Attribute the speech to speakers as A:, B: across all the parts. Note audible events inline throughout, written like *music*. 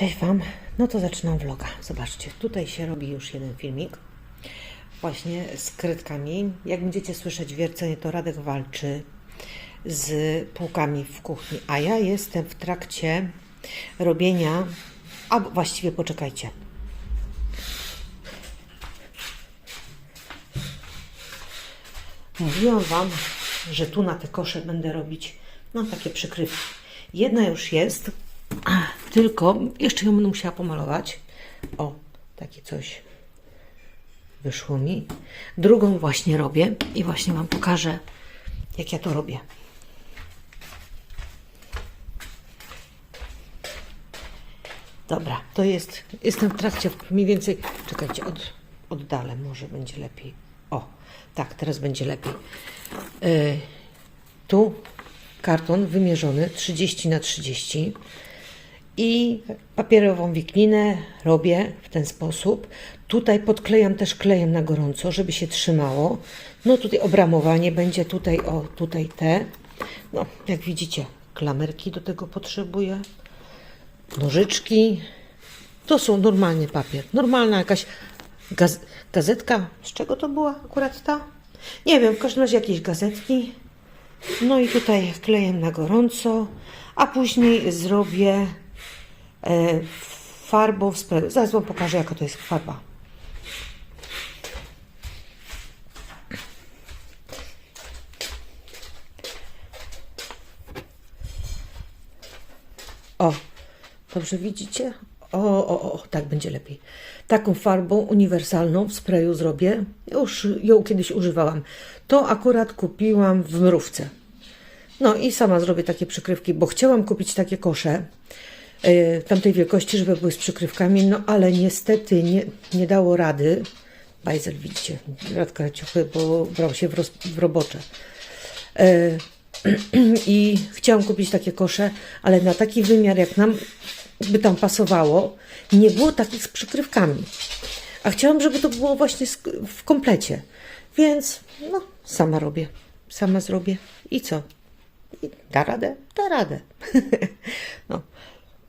A: Cześć Wam. No to zaczynam vloga. Zobaczcie, tutaj się robi już jeden filmik. Właśnie z kredkami. Jak będziecie słyszeć wiercenie, to Radek walczy z półkami w kuchni. A ja jestem w trakcie robienia, a właściwie poczekajcie. Mówiłam Wam, że tu na te kosze będę robić no takie przykrywki. Jedna już jest, tylko jeszcze ją będę musiała pomalować. O, takie coś wyszło mi. Drugą właśnie robię i właśnie Wam pokażę, jak ja to robię. Dobra, to jest, jestem w trakcie mniej więcej, czekajcie, od, oddalę, może będzie lepiej. O, tak, teraz będzie lepiej. Yy, tu karton wymierzony 30 na 30 i papierową wiklinę robię w ten sposób. Tutaj podklejam też klejem na gorąco, żeby się trzymało. No tutaj obramowanie będzie tutaj, o tutaj te. No jak widzicie, klamerki do tego potrzebuję. Nożyczki. To są normalny papier. Normalna jakaś gaz gazetka. Z czego to była akurat ta? Nie wiem, w każdym razie jakieś gazetki. No i tutaj klejem na gorąco, a później zrobię farbą w sprayu. Zaraz Wam pokażę, jaka to jest farba. O, dobrze widzicie? O, o, o, tak będzie lepiej. Taką farbą uniwersalną w sprayu zrobię. Już ją kiedyś używałam. To akurat kupiłam w mrówce. No i sama zrobię takie przykrywki, bo chciałam kupić takie kosze tamtej wielkości, żeby były z przykrywkami, no ale niestety nie, nie dało rady. Bajzel, widzicie, Radka ciuchy, bo brał się w, roz, w robocze. Yy, *clears throat* I chciałam kupić takie kosze, ale na taki wymiar, jak nam by tam pasowało, nie było takich z przykrywkami. A chciałam, żeby to było właśnie w komplecie. Więc no, sama robię. Sama zrobię. I co? I da radę? Da radę. *laughs* no.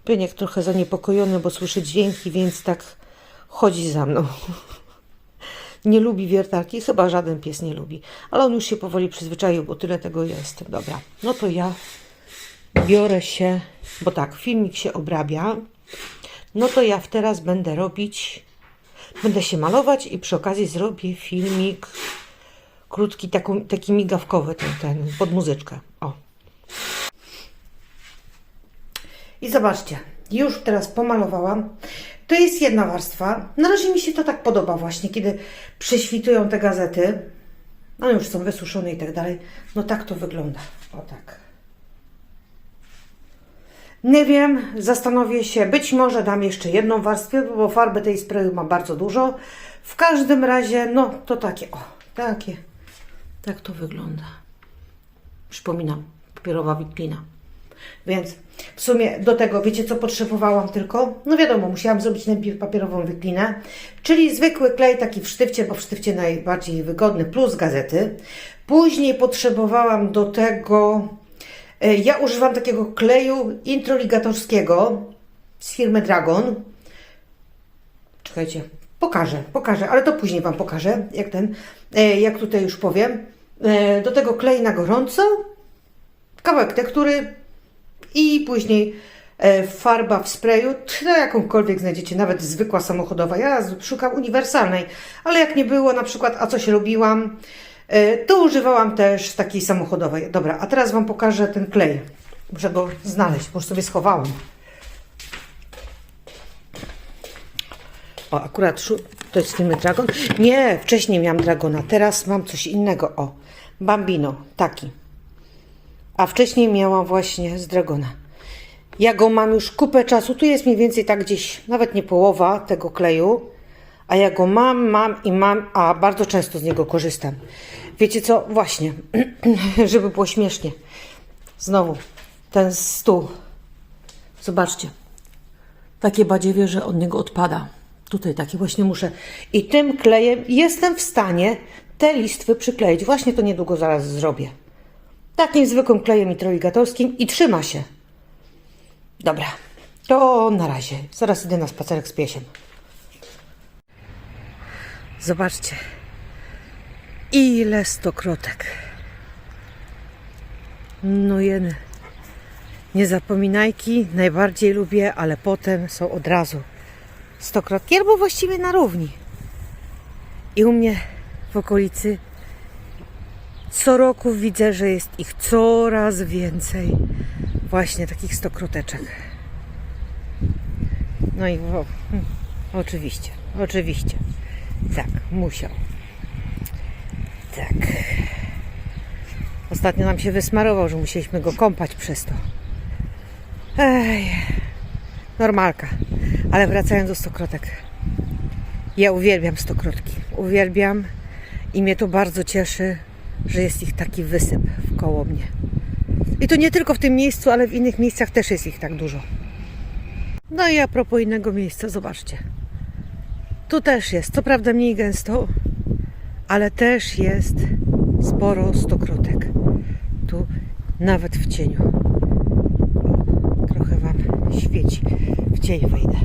A: Pieniek trochę zaniepokojony, bo słyszy dźwięki, więc tak chodzi za mną. *laughs* nie lubi wiertarki, chyba żaden pies nie lubi. Ale on już się powoli przyzwyczaił, bo tyle tego jest. Dobra, no to ja biorę się, bo tak, filmik się obrabia. No to ja teraz będę robić, będę się malować i przy okazji zrobię filmik krótki, taki migawkowy, ten, ten, pod muzyczkę. O. I zobaczcie, już teraz pomalowałam. To jest jedna warstwa. Na razie mi się to tak podoba właśnie, kiedy prześwitują te gazety. No już są wysuszone i tak dalej. No tak to wygląda. O tak. Nie wiem, zastanowię się. Być może dam jeszcze jedną warstwę, bo farby tej sprayu ma bardzo dużo. W każdym razie, no to takie, o, takie. Tak to wygląda. Przypominam, papierowa wiklina. Więc w sumie do tego, wiecie co potrzebowałam tylko? No wiadomo, musiałam zrobić najpierw papierową wyklinę, czyli zwykły klej taki w sztywcie, bo w sztywcie najbardziej wygodny, plus gazety. Później potrzebowałam do tego, e, ja używam takiego kleju introligatorskiego z firmy Dragon. Czekajcie, pokażę, pokażę, ale to później Wam pokażę, jak ten, e, jak tutaj już powiem. E, Do tego klej na gorąco, kawałek tektury i później e, farba w sprayu, no jakąkolwiek znajdziecie, nawet zwykła samochodowa. Ja szukam uniwersalnej, ale jak nie było na przykład, a coś robiłam, e, to używałam też takiej samochodowej. Dobra, a teraz Wam pokażę ten klej. Muszę go znaleźć, bo już sobie schowałam. O, akurat to jest firmy Dragon. Nie, wcześniej miałam Dragona, teraz mam coś innego. O, Bambino, taki. A wcześniej miałam właśnie z Dragona. Ja go mam już kupę czasu. Tu jest mniej więcej tak gdzieś, nawet nie połowa tego kleju. A ja go mam, mam i mam, a bardzo często z niego korzystam. Wiecie co? Właśnie, *clears throat* żeby było śmiesznie. Znowu, ten stół. Zobaczcie. Takie badziewie, że od niego odpada. Tutaj takie właśnie muszę. I tym klejem jestem w stanie te listwy przykleić. Właśnie to niedługo zaraz zrobię. Takim zwykłym klejem nitroligatorskim i trzyma się. Dobra, To na razie. Zaraz idę na spacerek z piesiem. Zobaczcie. Ile stokrotek. No jeny. Nie zapominajki, najbardziej lubię, ale potem są od razu stokrotki, albo właściwie na równi. I u mnie w okolicy co roku widzę, że jest ich coraz więcej. Właśnie takich stokroteczek. No i o, hm, oczywiście, oczywiście. Tak, musiał. Tak. Ostatnio nam się wysmarował, że musieliśmy go kąpać przez to. Ej, normalka. Ale wracając do stokrotek. Ja uwielbiam stokrotki. Uwielbiam i mnie to bardzo cieszy, że jest ich taki wysyp koło mnie. I to nie tylko w tym miejscu, ale w innych miejscach też jest ich tak dużo. No i a propos innego miejsca, zobaczcie. Tu też jest, co prawda mniej gęsto, ale też jest sporo stokrotek. Tu nawet w cieniu. Trochę Wam świeci. W cień wejdę.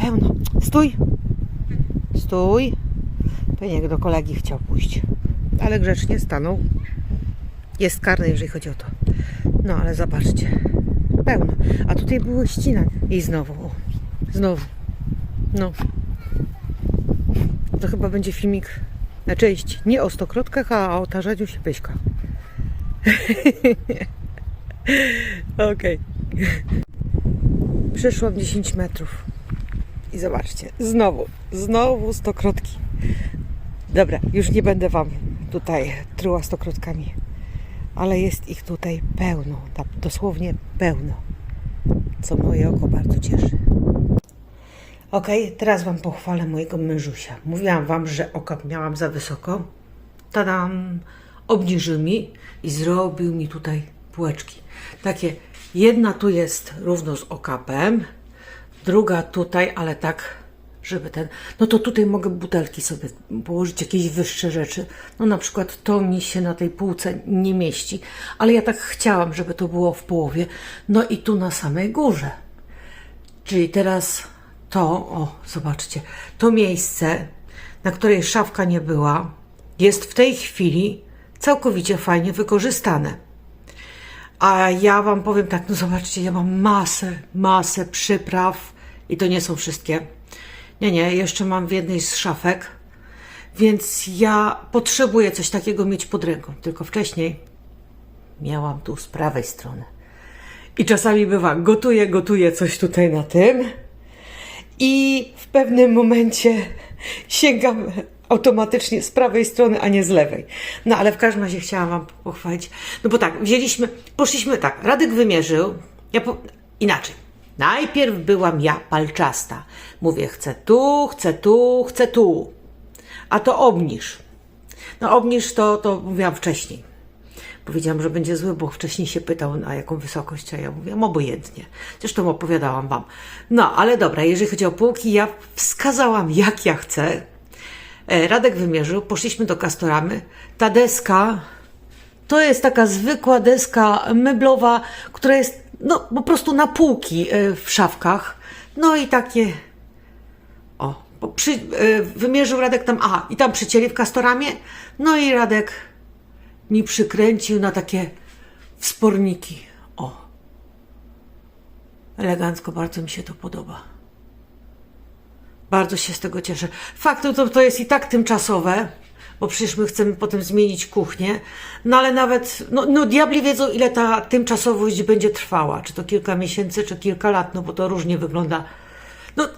A: Pełno. Stój! Stój! Pewnie do kolegi chciał pójść. Ale grzecznie stanął. Jest karny, jeżeli chodzi o to. No, ale zobaczcie. Pełno. A tutaj było ścina. I znowu. O, znowu. No. To chyba będzie filmik na części. Nie o stokrotkach, a o tarzaniu się pyśka. *laughs* Okej. Przeszłam 10 metrów. I zobaczcie, znowu, znowu stokrotki. Dobra, już nie będę Wam tutaj truła stokrotkami, ale jest ich tutaj pełno, dosłownie pełno, co moje oko bardzo cieszy. Ok, teraz Wam pochwalę mojego mężusia. Mówiłam Wam, że oka miałam za wysoko. Tadam! Obniżył mi i zrobił mi tutaj półeczki. Takie, jedna tu jest równo z okapem, druga tutaj, ale tak, żeby ten. No to tutaj mogę butelki sobie położyć, jakieś wyższe rzeczy. No na przykład to mi się na tej półce nie mieści, ale ja tak chciałam, żeby to było w połowie. No i tu na samej górze. Czyli teraz to, o, zobaczcie, to miejsce, na której szafka nie była, jest w tej chwili całkowicie fajnie wykorzystane. A ja Wam powiem tak, no zobaczcie, ja mam masę, masę przypraw i to nie są wszystkie. Nie, nie, jeszcze mam w jednej z szafek, więc ja potrzebuję coś takiego mieć pod ręką. Tylko wcześniej miałam tu z prawej strony. I czasami bywa, gotuję, gotuję coś tutaj na tym i w pewnym momencie sięgam automatycznie z prawej strony, a nie z lewej. No ale w każdym razie chciałam Wam pochwalić. No bo tak, wzięliśmy, poszliśmy tak, Radek wymierzył, ja po, inaczej. Najpierw byłam ja palczasta. Mówię, chcę tu, chcę tu, chcę tu. A to obniż. No obniż to, to mówiłam wcześniej. Powiedziałam, że będzie zły, bo wcześniej się pytał, na jaką wysokość, a ja mówiłam obojętnie. Zresztą opowiadałam Wam. No, ale dobra, jeżeli chodzi o półki, ja wskazałam, jak ja chcę. E, Radek wymierzył, poszliśmy do Kastoramy. Ta deska to jest taka zwykła deska meblowa, która jest no, po prostu na półki e, w szafkach. No i takie. O, przy, e, wymierzył Radek tam. Aha, i tam przycięli w Kastoramie. No i Radek mi przykręcił na takie wsporniki. O. Elegancko, bardzo mi się to podoba. Bardzo się z tego cieszę. Fakt, to, to jest i tak tymczasowe, bo przecież my chcemy potem zmienić kuchnię. No ale nawet, no, no diabli wiedzą, ile ta tymczasowość będzie trwała. Czy to kilka miesięcy, czy kilka lat, no bo to różnie wygląda. No,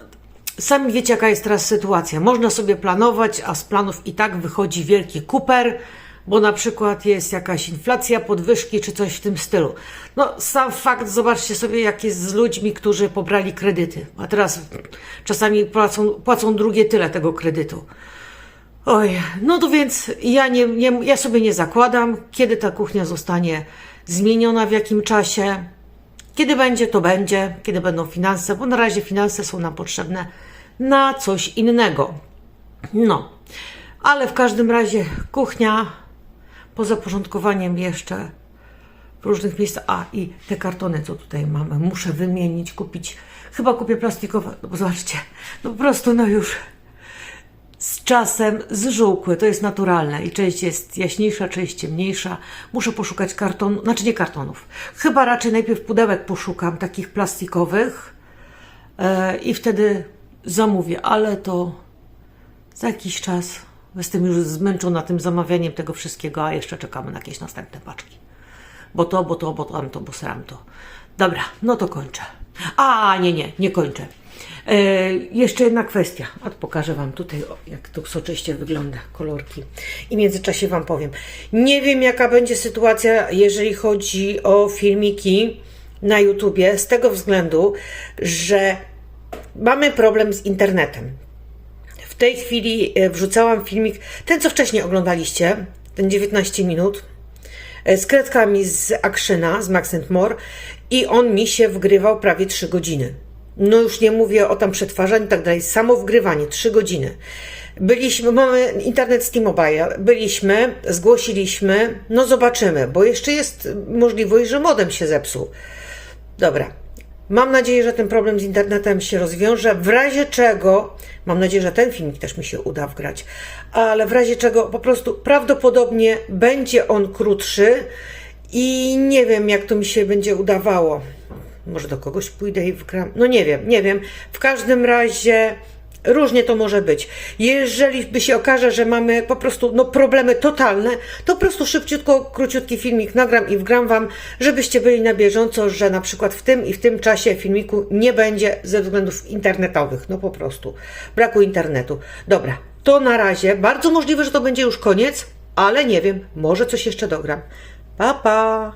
A: sami wiecie, jaka jest teraz sytuacja. Można sobie planować, a z planów i tak wychodzi wielki kuper, bo na przykład jest jakaś inflacja, podwyżki, czy coś w tym stylu. No, sam fakt, zobaczcie sobie, jak jest z ludźmi, którzy pobrali kredyty, a teraz czasami płacą, płacą drugie tyle tego kredytu. Oj, no to więc ja, nie, nie, ja sobie nie zakładam, kiedy ta kuchnia zostanie zmieniona, w jakim czasie. Kiedy będzie, to będzie, kiedy będą finanse, bo na razie finanse są nam potrzebne na coś innego. No, ale w każdym razie kuchnia, poza porządkowaniem jeszcze w różnych miejscach. A i te kartony, co tutaj mamy, muszę wymienić, kupić. Chyba kupię plastikowe, no bo zobaczcie, no po prostu no już czasem zżółkły, to jest naturalne i część jest jaśniejsza, część ciemniejsza. Muszę poszukać kartonu, znaczy nie kartonów. Chyba raczej najpierw pudełek poszukam, takich plastikowych e, i wtedy zamówię, ale to za jakiś czas. Jestem już zmęczona tym zamawianiem tego wszystkiego, a jeszcze czekamy na jakieś następne paczki. Bo to, bo to, bo tamto, bo sram to. Dobra, no to kończę. A, nie, nie, nie kończę. E, jeszcze jedna kwestia. A pokażę Wam tutaj, o, jak to soczyście wygląda, kolorki. I w międzyczasie Wam powiem. Nie wiem, jaka będzie sytuacja, jeżeli chodzi o filmiki na YouTubie, z tego względu, że mamy problem z internetem. W tej chwili e, wrzucałam filmik, ten co wcześniej oglądaliście, ten 19 minut, e, z kredkami z Akrzyna, z Max More i on mi się wgrywał prawie 3 godziny. No już nie mówię o tam przetwarzaniu i tak dalej, samo wgrywanie 3 godziny. Byliśmy, mamy internet z T-Mobile, byliśmy, zgłosiliśmy, no zobaczymy, bo jeszcze jest możliwość, że modem się zepsuł. Dobra. Mam nadzieję, że ten problem z internetem się rozwiąże. W razie czego, mam nadzieję, że ten filmik też mi się uda wgrać, ale w razie czego po prostu prawdopodobnie będzie on krótszy i nie wiem, jak to mi się będzie udawało. Może do kogoś pójdę i wgram. No nie wiem, nie wiem. W każdym razie różnie to może być. Jeżeli by się okaże, że mamy po prostu no, problemy totalne, to po prostu szybciutko, króciutki filmik nagram i wgram Wam, żebyście byli na bieżąco, że na przykład w tym i w tym czasie filmiku nie będzie ze względów internetowych. No po prostu. Braku internetu. Dobra, to na razie. Bardzo możliwe, że to będzie już koniec, ale nie wiem. Może coś jeszcze dogram. Pa, pa!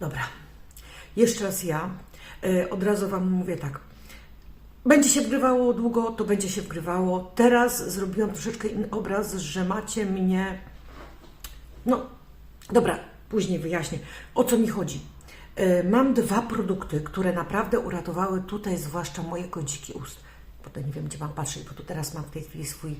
A: Dobra. Jeszcze raz ja. E, Od razu Wam mówię tak. Będzie się wgrywało długo, to będzie się wgrywało. Teraz zrobiłam troszeczkę inny obraz, że macie mnie. No, dobra, później wyjaśnię, o co mi chodzi. E, Mam dwa produkty, które naprawdę uratowały tutaj, zwłaszcza moje kąciki ust. Potem nie wiem, gdzie mam patrzeć, bo tu teraz mam w tej chwili swój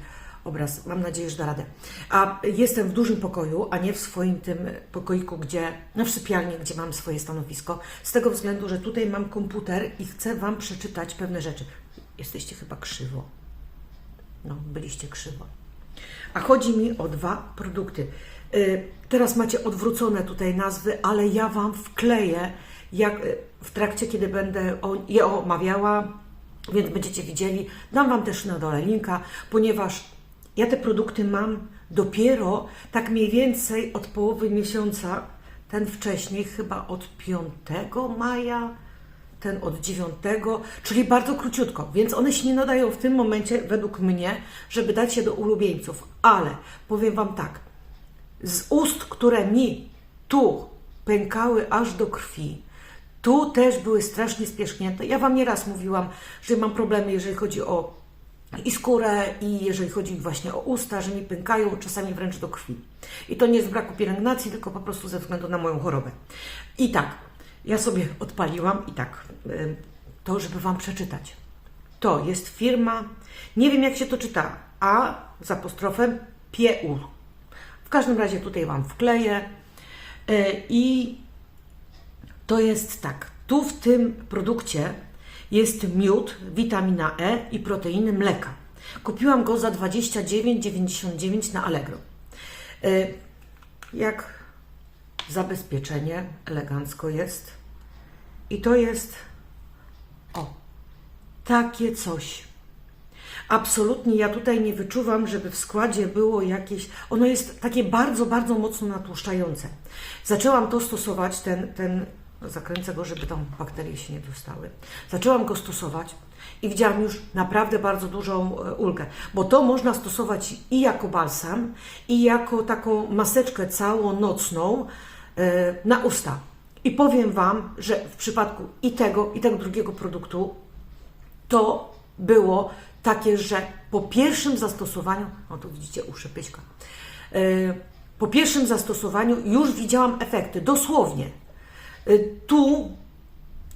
A: obraz. Mam nadzieję, że da radę. A jestem w dużym pokoju, a nie w swoim tym pokoiku, gdzie, no sypialni, gdzie mam swoje stanowisko. Z tego względu, że tutaj mam komputer i chcę Wam przeczytać pewne rzeczy. Jesteście chyba krzywo. No, byliście krzywo. A chodzi mi o dwa produkty. Y, Teraz macie odwrócone tutaj nazwy, ale ja Wam wkleję jak, y, w trakcie, kiedy będę je omawiała, więc będziecie widzieli. Dam Wam też na dole linka, ponieważ ja te produkty mam dopiero tak mniej więcej od połowy miesiąca, ten wcześniej chyba od 5 maja, ten od 9, czyli bardzo króciutko, więc one się nie nadają w tym momencie, według mnie, żeby dać je do ulubieńców. Ale powiem Wam tak, z ust, które mi tu pękały aż do krwi, tu też były strasznie spieszknięte. Ja Wam nieraz mówiłam, że mam problemy, jeżeli chodzi o i skórę, i jeżeli chodzi właśnie o usta, że mi pękają czasami wręcz do krwi. I to nie z braku pielęgnacji, tylko po prostu ze względu na moją chorobę. I tak, ja sobie odpaliłam i tak, y, to żeby Wam przeczytać. To jest firma, nie wiem jak się to czyta, A z apostrofem PIEU. W każdym razie tutaj Wam wkleję y, i to jest tak. Tu w tym produkcie jest miód, witamina E i proteiny mleka. Kupiłam go za 29,99 na Allegro. Y, Jak zabezpieczenie elegancko jest. I to jest o takie coś. Absolutnie ja tutaj nie wyczuwam, żeby w składzie było jakieś. Ono jest takie bardzo, bardzo mocno natłuszczające. Zaczęłam to stosować, ten, ten zakręcę go, żeby tam bakterie się nie dostały. Zaczęłam go stosować i widziałam już naprawdę bardzo dużą e, ulgę, bo to można stosować i jako balsam, i jako taką maseczkę całonocną e, na usta. I powiem Wam, że w przypadku i tego, i tego drugiego produktu to było takie, że po pierwszym zastosowaniu, no tu widzicie uszy pyśka, E, po pierwszym zastosowaniu już widziałam efekty, dosłownie. E, Tu,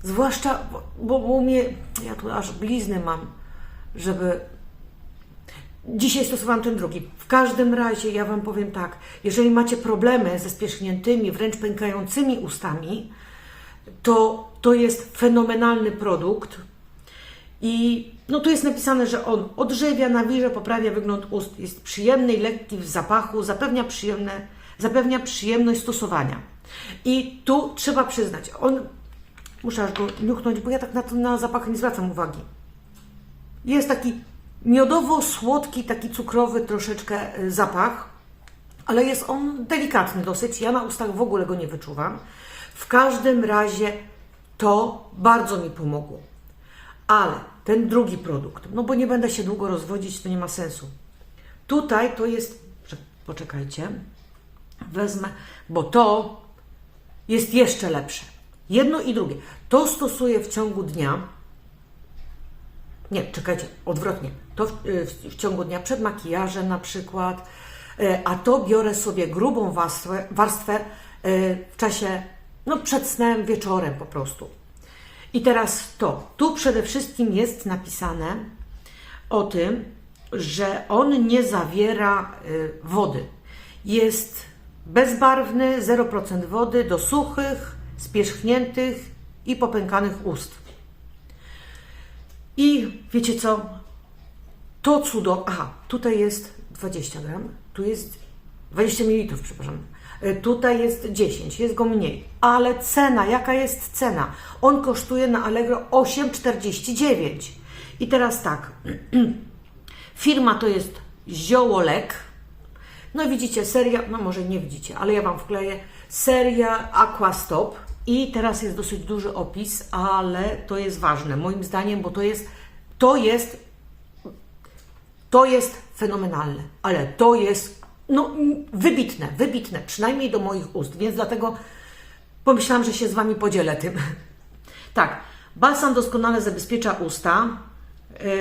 A: zwłaszcza, bo, bo mnie, ja tu aż blizny mam, żeby Dzisiaj stosowałam ten drugi. W każdym razie ja Wam powiem tak, jeżeli macie problemy ze spierzchniętymi, wręcz pękającymi ustami, to to jest fenomenalny produkt. I no tu jest napisane, że on odżywia, nawilża, poprawia wygląd ust, jest przyjemny i lekki w zapachu, zapewnia, przyjemne, zapewnia przyjemność stosowania. I tu trzeba przyznać, on, muszę aż go niuchnąć, bo ja tak na, na zapach nie zwracam uwagi. Jest taki miodowo-słodki, taki cukrowy troszeczkę y, zapach, ale jest on delikatny dosyć. Ja na ustach w ogóle go nie wyczuwam. W każdym razie to bardzo mi pomogło. Ale ten drugi produkt, no bo nie będę się długo rozwodzić, to nie ma sensu. Tutaj to jest, poczekajcie, wezmę, bo to jest jeszcze lepsze. Jedno i drugie. To stosuję w ciągu dnia. Nie, czekajcie, odwrotnie. To w, y, w, w ciągu dnia przed makijażem na przykład, y, a to biorę sobie grubą warstwę, warstwę y, w czasie, no przed snem, wieczorem po prostu. I teraz to. Tu przede wszystkim jest napisane o tym, że on nie zawiera wody. Jest bezbarwny, 0% wody do suchych, spierzchniętych i popękanych ust. I wiecie co? To cudo. Aha, tutaj jest 20 gram, tu jest 20 ml, przepraszam. E, Tutaj jest 10, jest go mniej. Ale cena, jaka jest cena? On kosztuje na Allegro 8,49. I teraz tak. *clears throat* Firma to jest Ziołolek. No widzicie, seria, no może nie widzicie, ale ja Wam wkleję. Seria Aquastop. I teraz jest dosyć duży opis, ale to jest ważne moim zdaniem, bo to jest, to jest, to jest fenomenalne, ale to jest no, wybitne, wybitne, przynajmniej do moich ust, więc dlatego pomyślałam, że się z Wami podzielę tym. Tak, balsam doskonale zabezpiecza usta,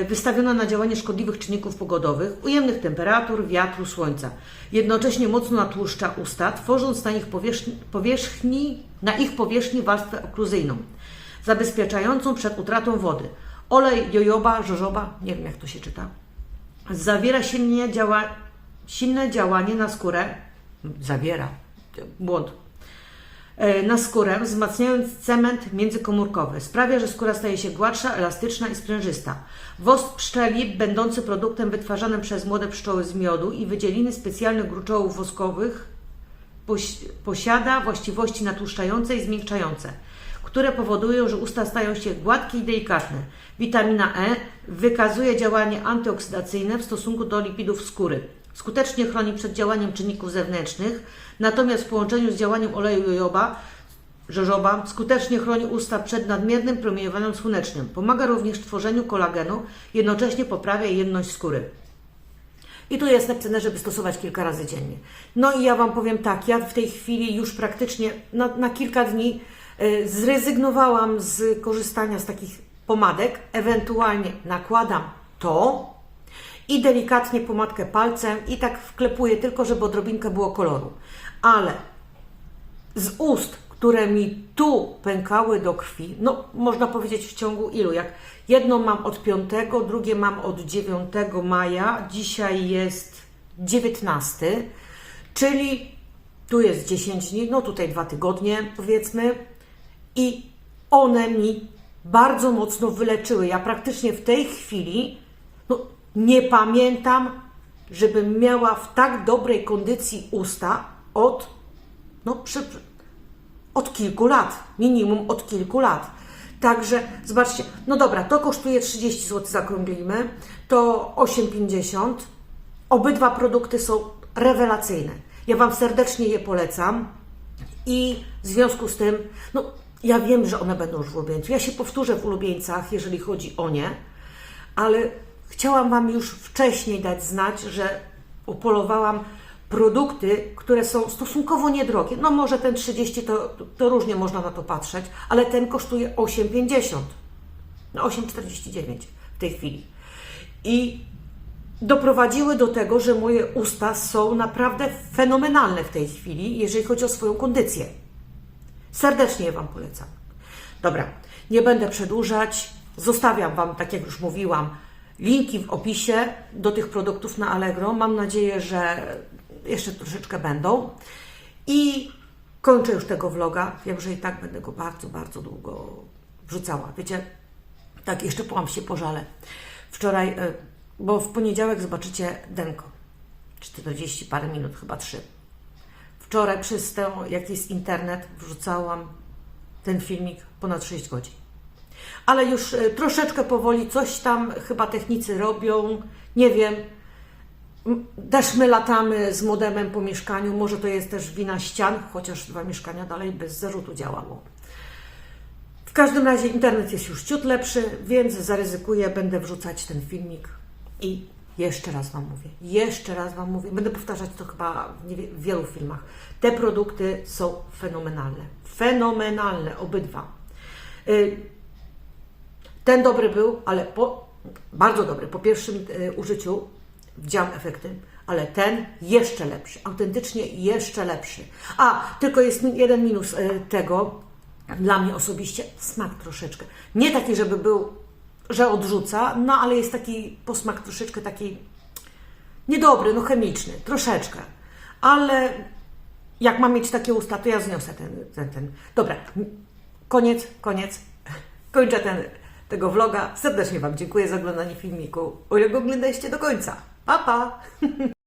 A: wystawiona na działanie szkodliwych czynników pogodowych, ujemnych temperatur, wiatru, słońca. Jednocześnie mocno natłuszcza usta, tworząc na ich powierzchni, powierzchni, na ich powierzchni warstwę okluzyjną, zabezpieczającą przed utratą wody. Olej jojoba, żożoba, nie wiem jak to się czyta, zawiera silnie działa, silne działanie na skórę, zawiera, błąd, e, na skórę, wzmacniając cement międzykomórkowy. Sprawia, że skóra staje się gładsza, elastyczna i sprężysta. Wosk pszczeli, będący produktem wytwarzanym przez młode pszczoły z miodu i wydzieliny specjalnych gruczołów woskowych, posiada właściwości natłuszczające i zmiękczające, które powodują, że usta stają się gładkie i delikatne. Witamina E wykazuje działanie antyoksydacyjne w stosunku do lipidów skóry. Skutecznie chroni przed działaniem czynników zewnętrznych, natomiast w połączeniu z działaniem oleju jojoba Żożoba skutecznie chroni usta przed nadmiernym promieniowaniem słonecznym. Pomaga również w tworzeniu kolagenu, jednocześnie poprawia jemność skóry. I tu jest napisane, żeby stosować kilka razy dziennie. No i ja Wam powiem tak, ja w tej chwili już praktycznie na, na kilka dni e, zrezygnowałam z korzystania z takich pomadek. Ewentualnie nakładam to i delikatnie pomadkę palcem i tak wklepuję tylko, żeby odrobinkę było koloru. Ale z ust, które mi tu pękały do krwi, no można powiedzieć w ciągu ilu, jak jedno mam od 5, drugie mam od 9 maja, dzisiaj jest 19, czyli tu jest 10 dni, no tutaj dwa tygodnie powiedzmy i one mi bardzo mocno wyleczyły. Ja praktycznie w tej chwili no, nie pamiętam, żebym miała w tak dobrej kondycji usta od no, przy, od kilku lat, minimum od kilku lat. Także zobaczcie, no dobra, to kosztuje 30 zł, zakrąglimy, to 8,50. Obydwa produkty są rewelacyjne. Ja Wam serdecznie je polecam i w związku z tym, no ja wiem, że one będą już w ulubieńcach. Ja się powtórzę w ulubieńcach, jeżeli chodzi o nie, ale chciałam Wam już wcześniej dać znać, że upolowałam produkty, które są stosunkowo niedrogie. No może ten 30 to, to różnie można na to patrzeć, ale ten kosztuje 8,50. No 8,49 w tej chwili. I doprowadziły do tego, że moje usta są naprawdę fenomenalne w tej chwili, jeżeli chodzi o swoją kondycję. Serdecznie je Wam polecam. Dobra, nie będę przedłużać. Zostawiam Wam, tak jak już mówiłam, Linki w opisie do tych produktów na Allegro. Mam nadzieję, że jeszcze troszeczkę będą. I kończę już tego vloga. Wiem, że i tak będę go bardzo, bardzo długo wrzucała. Wiecie, tak, jeszcze połam się pożale. Wczoraj, e, bo w poniedziałek zobaczycie Denko. 40 parę minut, chyba 3. Wczoraj przez ten, jak jest internet, wrzucałam ten filmik ponad 6 godzin. Ale już e, troszeczkę powoli coś tam chyba technicy robią. Nie wiem. Też my latamy z modemem po mieszkaniu. Może to jest też wina ścian, chociaż dwa mieszkania dalej bez zarzutu działało. W każdym razie internet jest już ciut lepszy, więc zaryzykuję, będę wrzucać ten filmik i jeszcze raz Wam mówię, jeszcze raz Wam mówię, będę powtarzać to chyba w, wielu filmach. Te produkty są fenomenalne, fenomenalne, obydwa. Ten dobry był, ale po, bardzo dobry, po pierwszym y, użyciu widziałam efekty, ale ten jeszcze lepszy, autentycznie jeszcze lepszy. A, tylko jest jeden minus y, tego, dla mnie osobiście, smak troszeczkę. Nie taki, żeby był, że odrzuca, no ale jest taki posmak troszeczkę taki niedobry, no chemiczny, troszeczkę. Ale jak mam mieć takie usta, to ja zniosę ten, ten, ten. Dobra, koniec, koniec. *laughs* Kończę ten, tego vloga. Serdecznie Wam dziękuję za oglądanie filmiku. O ile go oglądaliście do końca. Pa, pa! *laughs*